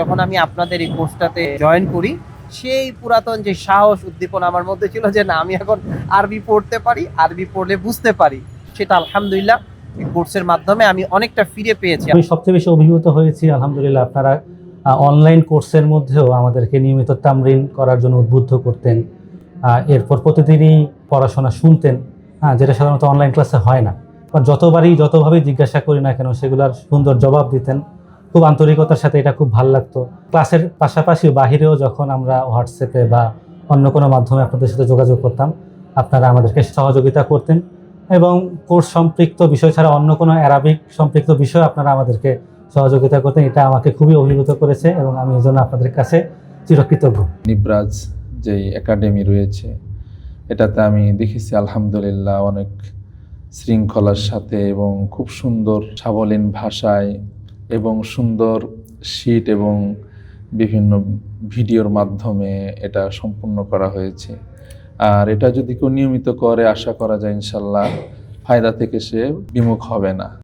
যখন আমি আপনাদের এই কোর্সটাতে জয়েন করি, সেই পুরাতন যে সাহস, উদ্দীপনা আমার মধ্যে ছিল যে, না, আমি এখন আরবি পড়তে পারি, আরবি পড়লে বুঝতে পারি। সেটা আলহামদুলিল্লাহ কোর্সের মাধ্যমে আমি অনেকটা ফিরে পেয়েছি। আমি সবচেয়ে বেশি অভিভূত হয়েছি, আলহামদুলিল্লাহ, আপনারা অনলাইন কোর্সের মধ্যেও আমাদেরকে নিয়মিত তামরিন করার জন্য উদ্বুদ্ধ করতেন। এরপর প্রতিদিনই পড়াশোনা শুনতেন হ্যাঁ যেটা সাধারণত অনলাইন ক্লাসে হয় না। যতবারই, যতভাবেই জিজ্ঞাসা করি না কেন, সেগুলার সুন্দর জবাব দিতেন। খুব আন্তরিকতার সাথে এটা খুব ভালো লাগতো। ক্লাসের পাশাপাশি বাহিরেও যখন আমরা হোয়াটসঅ্যাপে বা অন্য কোনো মাধ্যমে আপনাদের সাথে যোগাযোগ করতাম, আপনারা আমাদেরকে সহযোগিতা করতেন এবং কোর্স সম্পৃক্ত বিষয় ছাড়া অন্য কোনো অ্যারাবিক সম্পৃক্ত বিষয় আপনারা আমাদেরকে সহযোগিতা করতেন। এটা আমাকে খুবই অভিভূত করেছে এবং আমি এই জন্য আপনাদের কাছে চিরকৃতজ্ঞ। নিব্রাজ যেই একাডেমি রয়েছে, এটাতে আমি দেখেছি আলহামদুলিল্লাহ অনেক শৃঙ্খলার সাথে এবং খুব সুন্দর সাবলীন ভাষায় এবং সুন্দর শীট এবং বিভিন্ন ভিডিওর মাধ্যমে এটা সম্পূর্ণ করা হয়েছে। আর এটা যদি কেউ নিয়মিত করে, আশা করা যায় ইনশাল্লাহ, ফায়দা থেকে সে বিমুখ হবে না।